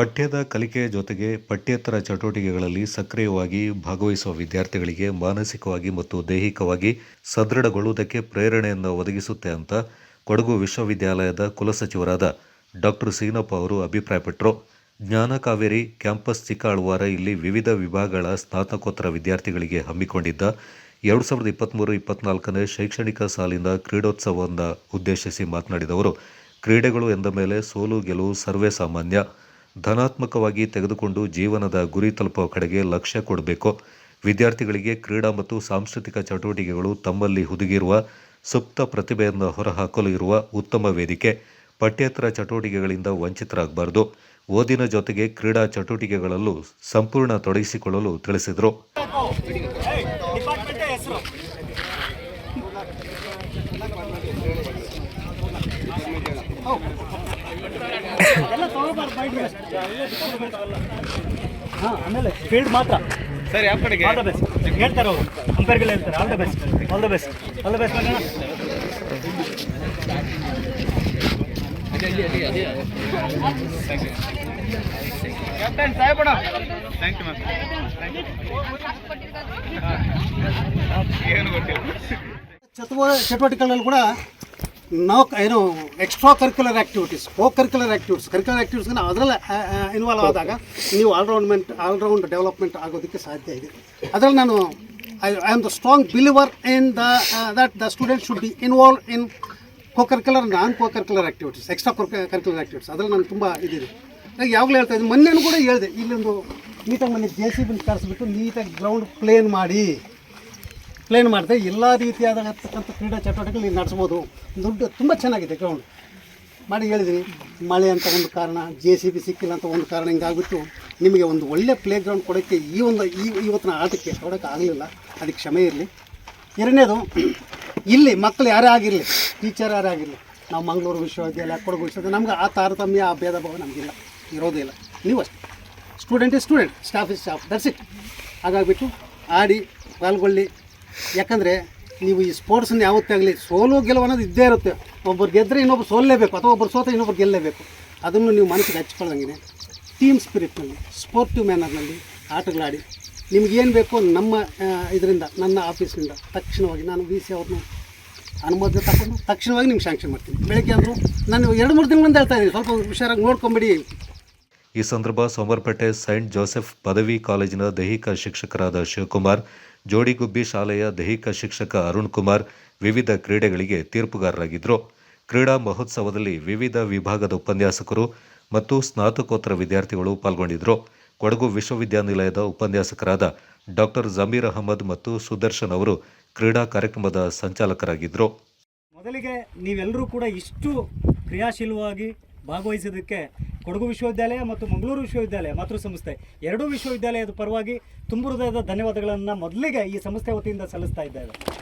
ಪಠ್ಯದ ಕಲಿಕೆಯ ಜೊತೆಗೆ ಪಠ್ಯೇತರ ಚಟುವಟಿಕೆಗಳಲ್ಲಿ ಸಕ್ರಿಯವಾಗಿ ಭಾಗವಹಿಸುವ ವಿದ್ಯಾರ್ಥಿಗಳಿಗೆ ಮಾನಸಿಕವಾಗಿ ಮತ್ತು ದೈಹಿಕವಾಗಿ ಸದೃಢಗೊಳ್ಳುವುದಕ್ಕೆ ಪ್ರೇರಣೆಯನ್ನು ಒದಗಿಸುತ್ತೆ ಅಂತ ಕೊಡಗು ವಿಶ್ವವಿದ್ಯಾಲಯದ ಕುಲಸಚಿವರಾದ ಡಾಕ್ಟರ್ ಸೀನಪ್ಪ ಅವರು ಅಭಿಪ್ರಾಯಪಟ್ಟರು. ಜ್ಞಾನ ಕಾವೇರಿ ಕ್ಯಾಂಪಸ್ ಚಿಕ್ಕಆಳ್ವಾರ ಇಲ್ಲಿ ವಿವಿಧ ವಿಭಾಗಗಳ ಸ್ನಾತಕೋತ್ತರ ವಿದ್ಯಾರ್ಥಿಗಳಿಗೆ ಹಮ್ಮಿಕೊಂಡಿದ್ದ ಎರಡು ಸಾವಿರದ ಇಪ್ಪತ್ತ್ಮೂರು ಇಪ್ಪತ್ನಾಲ್ಕನೇ ಶೈಕ್ಷಣಿಕ ಸಾಲಿನ ಕ್ರೀಡೋತ್ಸವವನ್ನು ಉದ್ದೇಶಿಸಿ ಮಾತನಾಡಿದ ಅವರು, ಕ್ರೀಡೆಗಳು ಎಂದ ಮೇಲೆ ಸೋಲು ಗೆಲುವು ಸರ್ವೇ ಸಾಮಾನ್ಯ. ಧನಾತ್ಮಕವಾಗಿ ತೆಗೆದುಕೊಂಡು ಜೀವನದ ಗುರಿ ತಲುಪುವ ಕಡೆಗೆ ಲಕ್ಷ್ಯ ಕೊಡಬೇಕು. ವಿದ್ಯಾರ್ಥಿಗಳಿಗೆ ಕ್ರೀಡಾ ಮತ್ತು ಸಾಂಸ್ಕೃತಿಕ ಚಟುವಟಿಕೆಗಳು ತಮ್ಮಲ್ಲಿ ಹುದುಗಿರುವ, ಸುಪ್ತ ಪ್ರತಿಭೆಯನ್ನು ಹೊರಹಾಕಲು ಇರುವ ಉತ್ತಮ ವೇದಿಕೆ. ಪಠ್ಯೇತರ ಚಟುವಟಿಕೆಗಳಿಂದ ವಂಚಿತರಾಗಬಾರದು. ಓದಿನ ಜೊತೆಗೆ ಕ್ರೀಡಾ ಚಟುವಟಿಕೆಗಳಲ್ಲೂ ಸಂಪೂರ್ಣ ತೊಡಗಿಸಿಕೊಳ್ಳಲು ತಿಳಿಸಿದರು. ಡಿಪಾರ್ಟ್ಮೆಂಟ್ ಹಾಂ ಆಮೇಲೆ ಫೀಲ್ಡ್ ಮಾತ್ರ ಸರಿ ಯಾವ ಕಡೆಗೆ. ಆಲ್ ದ ಬೆಸ್ಟ್ ಹೇಳ್ತಾರೆ ಅವರು. ಅಂಪೈರ್ಗಳು ಹೇಳ್ತಾರೆ. All the best all the best all the best captain Sahebanna thank you ma'am ಏನು ಚಟುವಟಿಕೆಗಳಲ್ಲಿ ಕೂಡ ನಾವು ಏನು extra curricular activities co curricular activities curricular activities ಅದರಲ್ಲಿ ಇನ್ವಾಲ್ವ್ ಆದಾಗ ನೀವು ಆಲ್ರೌಂಡ್ಮೆಂಟ್ ಆಲ್ರೌಂಡ್ ಡೆವಲಪ್ಮೆಂಟ್ ಆಗೋದಕ್ಕೆ ಸಾಧ್ಯ ಇದೆ. ಅದರಲ್ಲಿ ನಾನು I I am the strong believer in the that the student should be involve in co curricular non co curricular activities extra curricular activities ಅದರಲ್ಲಿ ನಾನು ತುಂಬ ಇದಿದೆ. ಯಾವಾಗಲೂ ಹೇಳ್ತಾ ಇದ್ದೀನಿ ಮೊನ್ನೆನೂ ಕೂಡ ಹೇಳಿದೆ ಇಲ್ಲೊಂದು ನೀಟಾಗಿ ಮನೆ ಜೆ ಸಿ ಬಿಲ್ ಕರೆಸ್ಬಿಟ್ಟು ನೀಟಾಗಿ ಗ್ರೌಂಡ್ ಪ್ಲೇನ್ ಮಾಡಿ. ಪ್ಲೇನ್ ಮಾಡಿದೆ, ಎಲ್ಲ ರೀತಿಯಾದಂಥ ಕ್ರೀಡಾ ಚಟುವಟಿಕೆಗಳು ಇಲ್ಲಿ ನಡೆಸ್ಬೋದು. ದುಡ್ಡು ತುಂಬ ಚೆನ್ನಾಗಿದೆ ಗ್ರೌಂಡ್ ಮಾಡಿ ಹೇಳಿದ್ದೀನಿ ಮಳೆ ಅಂತ ಒಂದು ಕಾರಣ ಜೆ ಸಿ ಬಿ ಸಿಕ್ಕಿಲ್ಲ ಅಂತ ಒಂದು ಕಾರಣ ಹಿಂಗಾಗ್ಬಿಟ್ಟು ನಿಮಗೆ ಒಂದು ಒಳ್ಳೆ ಪ್ಲೇ ಗ್ರೌಂಡ್ ಕೊಡೋಕ್ಕೆ ಈ ಒಂದು, ಈ ಇವತ್ತಿನ ಆಟಕ್ಕೆ ಕೊಡೋಕ್ಕೆ ಆಗಲಿಲ್ಲ. ಅದಕ್ಕೆ ಕ್ಷಮೆ ಇರಲಿ. ಎರಡನೇದು, ಇಲ್ಲಿ ಮಕ್ಕಳು ಯಾರೇ ಆಗಿರಲಿ ಟೀಚರ್ ಯಾರೇ ಆಗಿರಲಿ, ನಾವು ಮಂಗಳೂರು ವಿಶ್ವವಿದ್ಯಾಲಯ ಕೊಡಗು ವಿಶ್ವವಿದ್ಯಾಲಯ ನಮ್ಗೆ ಆ ತಾರತಮ್ಯ, ಆ ಭೇದ ಭಾವ ನಮಗಿಲ್ಲ. ಇರೋದೇ ಇಲ್ಲ. ನೀವು ಅಷ್ಟೇ. Student is student staff is staff that's it ಹಾಗಾಗ್ಬಿಟ್ಟು ಆಡಿ ಪಾಲ್ಗೊಳ್ಳಿ. ಯಾಕಂದರೆ ನೀವು ಈ ಸ್ಪೋರ್ಟ್ಸನ್ನ ಯಾವತ್ತೇ ಆಗಲಿ ಸೋಲು ಗೆಲುವು ಅನ್ನೋದು ಇದ್ದೇ ಇರುತ್ತೆ. ಒಬ್ಬರು ಗೆದ್ದರೆ ಇನ್ನೊಬ್ರು ಸೋಲ್ಲೇಬೇಕು ಅಥವಾ ಒಬ್ಬರು ಸೋತ ಇನ್ನೊಬ್ರು ಗೆಲ್ಲಲೇಬೇಕು ಅದನ್ನು ನೀವು ಮನಸ್ಸಿಗೆ ಹಚ್ಕೊಳ್ದಂಗೆ ಟೀಮ್ ಸ್ಪಿರಿಟ್ನಲ್ಲಿ ಸ್ಪೋರ್ಟಿವ್ ಮ್ಯಾನರ್ನಲ್ಲಿ ಆಟಗಳಾಡಿ ನಿಮಗೇನು ಬೇಕೋ ನಮ್ಮ ಇದರಿಂದ, ನನ್ನ ಆಫೀಸಿಂದ ತಕ್ಷಣವಾಗಿ ನಾನು ವಿ ಸಿ ಅವ್ರನ್ನ ಅನುಮೋದನೆ ತಗೊಂಡು ತಕ್ಷಣವಾಗಿ ನಿಮ್ಗೆ ಶಾಂಕ್ಷನ್ ಮಾಡ್ತೀನಿ. ಬೆಳಗ್ಗೆ ಅಂದರು ನಾನು ಎರಡು, ಮೂರು ದಿನಗಳಿಂದ ಹೇಳ್ತಾ ಇದ್ದೀನಿ. ಸ್ವಲ್ಪ ಹುಷಾರಾಗಿ ನೋಡ್ಕೊಂಬಿಡಿ. ಈ ಸಂದರ್ಭ ಸೋಮರ್ಪೇಟೆ ಸೈಂಟ್ ಜೋಸೆಫ್ ಪದವಿ ಕಾಲೇಜಿನ ದೈಹಿಕ ಶಿಕ್ಷಕರಾದ ಶಿವಕುಮಾರ್ ಜೋಡಿಗುಬ್ಬಿ ಶಾಲೆಯ ದೈಹಿಕ ಶಿಕ್ಷಕ ಅರುಣ್ ಕುಮಾರ್ ವಿವಿಧ ಕ್ರೀಡೆಗಳಿಗೆ ತೀರ್ಪುಗಾರರಾಗಿದ್ದರು. ಕ್ರೀಡಾ ಮಹೋತ್ಸವದಲ್ಲಿ ವಿವಿಧ ವಿಭಾಗದ ಉಪನ್ಯಾಸಕರು ಮತ್ತು ಸ್ನಾತಕೋತ್ತರ ವಿದ್ಯಾರ್ಥಿಗಳು ಪಾಲ್ಗೊಂಡಿದ್ದರು. ಕೊಡಗು ವಿಶ್ವವಿದ್ಯಾನಿಲಯದ ಉಪನ್ಯಾಸಕರಾದ ಡಾಕ್ಟರ್ ಜಮೀರ್ ಅಹಮದ್ ಮತ್ತು ಸುದರ್ಶನ್ ಅವರು ಕ್ರೀಡಾ ಕಾರ್ಯಕ್ರಮದ ಸಂಚಾಲಕರಾಗಿದ್ದರು. ಮೊದಲಿಗೆ ನೀವೆಲ್ಲರೂ ಕೂಡ ಇಷ್ಟು ಕ್ರಿಯಾಶೀಲವಾಗಿ ಭಾಗವಹಿಸೋದಕ್ಕೆ ಕೊಡಗು ವಿಶ್ವವಿದ್ಯಾಲಯ ಮತ್ತು ಮಂಗಳೂರು ವಿಶ್ವವಿದ್ಯಾಲಯ ಮಾತೃ ಸಂಸ್ಥೆ. ಎರಡೂ ವಿಶ್ವವಿದ್ಯಾಲಯದ ಪರವಾಗಿ ತುಂಬ ಹೃದಯದ ಧನ್ಯವಾದಗಳನ್ನು ಮೊದಲಿಗೆ ಈ ಸಂಸ್ಥೆ ವತಿಯಿಂದ ಸಲ್ಲಿಸ್ತಾ ಇದ್ದೇವೆ.